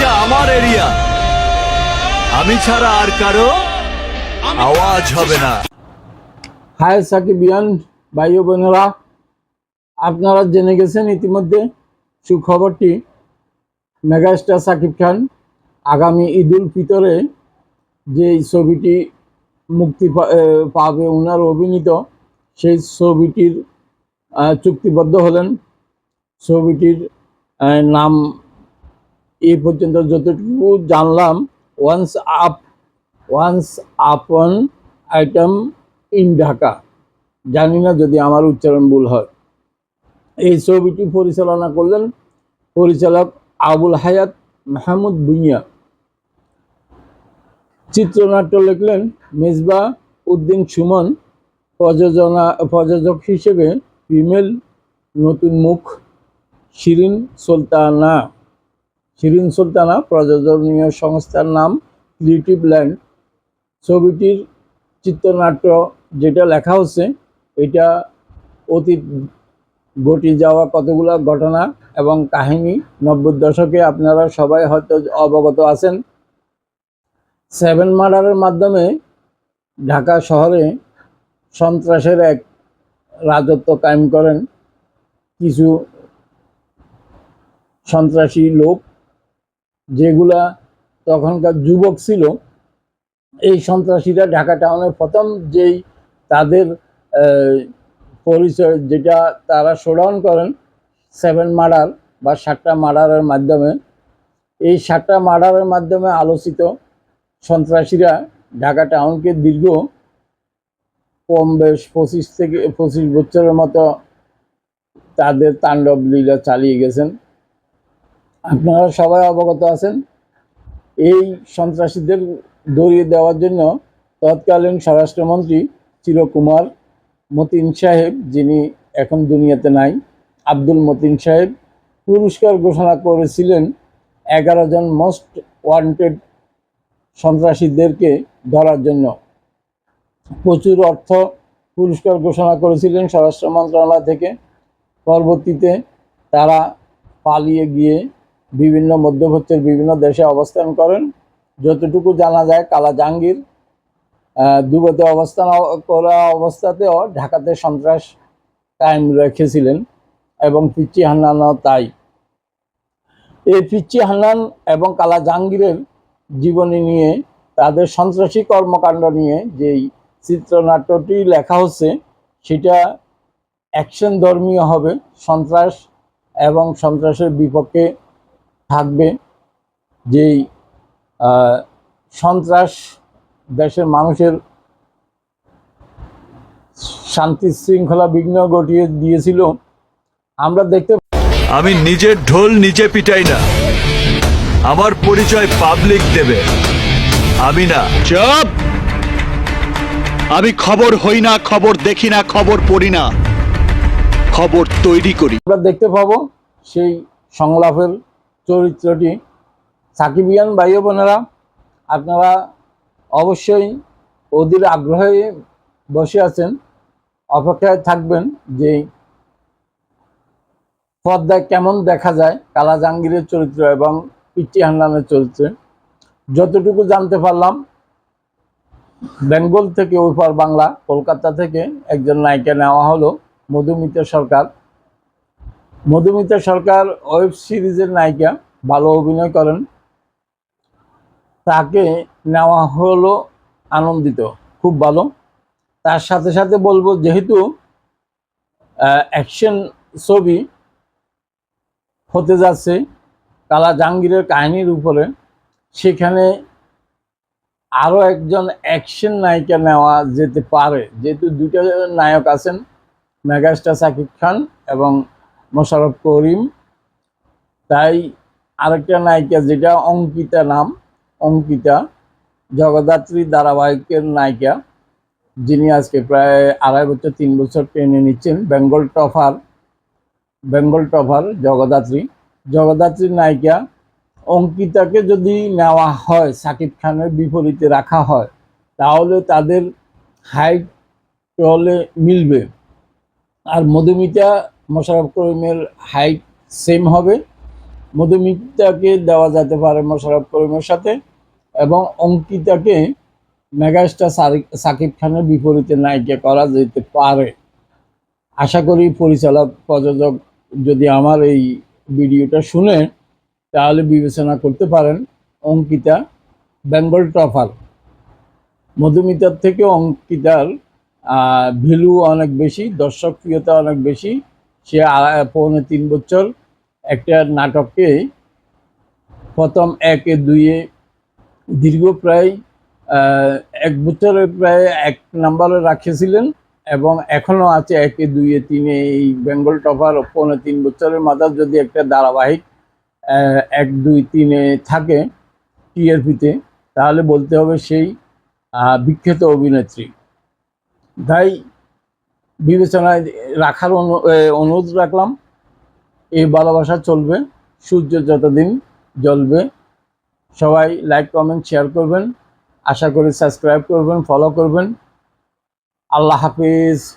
এটা আমার এরিয়া আমি ছাড়া আর কারও আওয়াজ হবে না। হাই সাকিবিয়ান ভাই ও বোনেরা, আপনারা জেনে গেছেন ইতিমধ্যে সুখবরটি। মেগাস্টার সাকিব খান আগামী ঈদ উল ফিতরে যে ছবিটি মুক্তি পাবে ওনার অভিনীত, সেই ছবিটির চুক্তিবদ্ধ হলেন। ছবিটির নাম এই পর্যন্ত যতটুকু জানলাম once up once upon item in Dhaka জানি না যদি আমার উচ্চারণ ভুল হয়। এই ছবিটি পরিচালনা করলেন পরিচালক আবুল হায়াত মাহমুদ ভুঁইয়া। চিত্রনাট্য লিখলেন মেজবা উদ্দিন সুমন। প্রযোজনা, প্রযোজক হিসেবে ফিমেল, নতুন মুখ শিরিন সুলতানা। শিরিন সুলতানা প্রযোজনীয় সংস্থার নাম ক্রিয়েটিভ ল্যান্ড। ছবিটির চিত্রনাট্য যেটা লেখা হচ্ছে, এটা অতীত ঘটে যাওয়া কতগুলো ঘটনা এবং কাহিনী নব্বই দশকে আপনারা সবাই হয়তো অবগত আছেন। সেভেন মার্ডারের মাধ্যমে ঢাকা শহরে সন্ত্রাসের এক রাজত্ব কায়েম করেন। কিছু সন্ত্রাসী লোক যেগুলা তখনকার যুবক ছিল, এই সন্ত্রাসীরা ঢাকা টাউনের প্রথম যেই তাদের পরিচয় যেটা তারা শোডাউন করেন, সেভেন মার্ডার বা সাতটা মার্ডারের মাধ্যমে, এই সাতটা মার্ডারের মাধ্যমে আলোচিত সন্ত্রাসীরা ঢাকা টাউনকে দীর্ঘ কম বেশ পঁচিশ থেকে, পঁচিশ বছরের মতো তাদের তাণ্ডব লীলা চালিয়ে গেছেন। আপনারা সবাই অবগত আছেন, এই সন্ত্রাসীদের ধরিয়ে দেওয়ার জন্য তৎকালীন স্বরাষ্ট্রমন্ত্রী চিরকুমার মতিন সাহেব, যিনি এখন দুনিয়াতে নাই, আব্দুল মতিন সাহেব পুরস্কার ঘোষণা করেছিলেন এগারো জন মোস্ট ওয়ান্টেড সন্ত্রাসীদেরকে ধরার জন্য। প্রচুর অর্থ পুরস্কার ঘোষণা করেছিলেন স্বরাষ্ট্র মন্ত্রণালয় থেকে। পরবর্তীতে তারা পালিয়ে গিয়ে বিভিন্ন মধ্যপ্রাচ্যের বিভিন্ন দেশে অবস্থান করেন। যতটুকু জানা যায় কালা জাহাঙ্গীর আহ, দুবাইতে অবস্থান করা অবস্থাতেও ঢাকাতে সন্ত্রাস কায়েম রেখেছিলেন এবং পিচ্চি হান্নানও তাই। এই পিচ্চি হান্নান এবং কালা জাহাঙ্গীরের জীবনী নিয়ে তাদের সন্ত্রাসী কর্মকাণ্ড নিয়ে যেই চিত্রনাট্যটি লেখা হচ্ছে সেটা অ্যাকশন ধর্মীয় হবে সন্ত্রাস এবং সন্ত্রাসের বিপক্ষে থাকবে যেই আহ, সন্ত্রাস দেশের মানুষের শান্তি শৃঙ্খলা বিঘ্ন ঘটিয়ে দিয়েছিল। আমরা দেখতে আমি নিজের ঢোল নিজে পিটাই না। আমার পরিচয় পাবলিক দেবে। আমি না। চুপ! আমি খবর হই না খবর দেখি না খবর পড়ি না। খবর তৈরি করি। আমরা দেখতে পাবো সেই সংলাপের চরিত্রটি সাকিবিয়ান ও বোনেরা আপনারা অবশ্যই অধীর আগ্রহে বসে আছেন, অপেক্ষায় থাকবেন যে পর্দায় কেমন দেখা যায় কালা জাহাঙ্গীরের চরিত্র এবং পিচ্চি হান্নানের চরিত্রে। যতটুকু জানতে পারলাম, বেঙ্গল থেকে ওইপার বাংলা, কলকাতা থেকে একজন নায়িকা নেওয়া হলো মধুমিতা সরকার। মধুমিতা সরকার ওয়েব সিরিজের নায়িকা, ভালো অভিনয় করেন। তাকে নেওয়া হলো আনন্দিত, খুব ভালো। তার সাথে সাথে বলব, যেহেতু অ্যাকশন ছবি হতে যাচ্ছে কালা জাহাঙ্গীরের কাহিনীর উপরে, সেখানে আরও একজন অ্যাকশন নায়িকা নেওয়া যেতে পারে। যেহেতু দুটো নায়ক আছেন, মেগাস্টার সাকিব খান এবং মোশাররফ করিম। তাই আরেকটা নায়িকা যেটা অঙ্কিতা নাম, অঙ্কিতা জগদ্ধাত্রী ধারাবাহিকের নায়িকা, যিনি আজকে প্রায় আড়াই বছর, তিন বছর ট্রেনে নিচ্ছেন বেঙ্গল টফার বেঙ্গল টফার জগদ্ধাত্রী। জগদ্ধাত্রীর নায়িকা অঙ্কিতাকে যদি নেওয়া হয়, সাকিব খানের বিপরীতে রাখা হয়, তাহলে তাদের হাইট টলে মিলবে। আর মধুমিতা মোশাররফ করিমের হাইট সেম হবে। মধুমিতাকে দেওয়া যেতে পারে মোশাররফ করিমের সাথে এবং অঙ্কিতাকে মেগাস্টার সাকিব খানের বিপরীতে নায়িকা করা যেতে পারে। আশা করি পরিচালক, প্রযোজক যদি আমার এই ভিডিওটা শুনে, তাহলে বিবেচনা করতে পারেন অঙ্কিতা বেঙ্গল টপার। মধুমিতার থেকে অঙ্কিতার ভ্যালু অনেক বেশি, দর্শকপ্রিয়তা অনেক বেশি। সে পৌনে তিন বছর একটা নাটককে প্রথম একে দুইয়ে দীর্ঘ প্রায় এক বছরে প্রায় এক নম্বরে রাখিয়েছিলেন এবং এখনও আছে একে দুইয়ে তিনে এই বেঙ্গল টপার পৌনে তিন বছরের মাথায় যদি একটা ধারাবাহিক এক, দুই, তিনে থাকে টিআরপিতে, তাহলে বলতে হবে সেই বিখ্যাত অভিনেত্রী। তাই বিবেচনায় রাখার অনু- অনুরোধ রাখলাম। এই ভালোবাসা চলবে, সূর্য যতদিন জ্বলবে, সবাই লাইক কমেন্ট শেয়ার করবেন। আশা করি সাবস্ক্রাইব করবেন ফলো করবেন। আল্লাহ হাফিজ।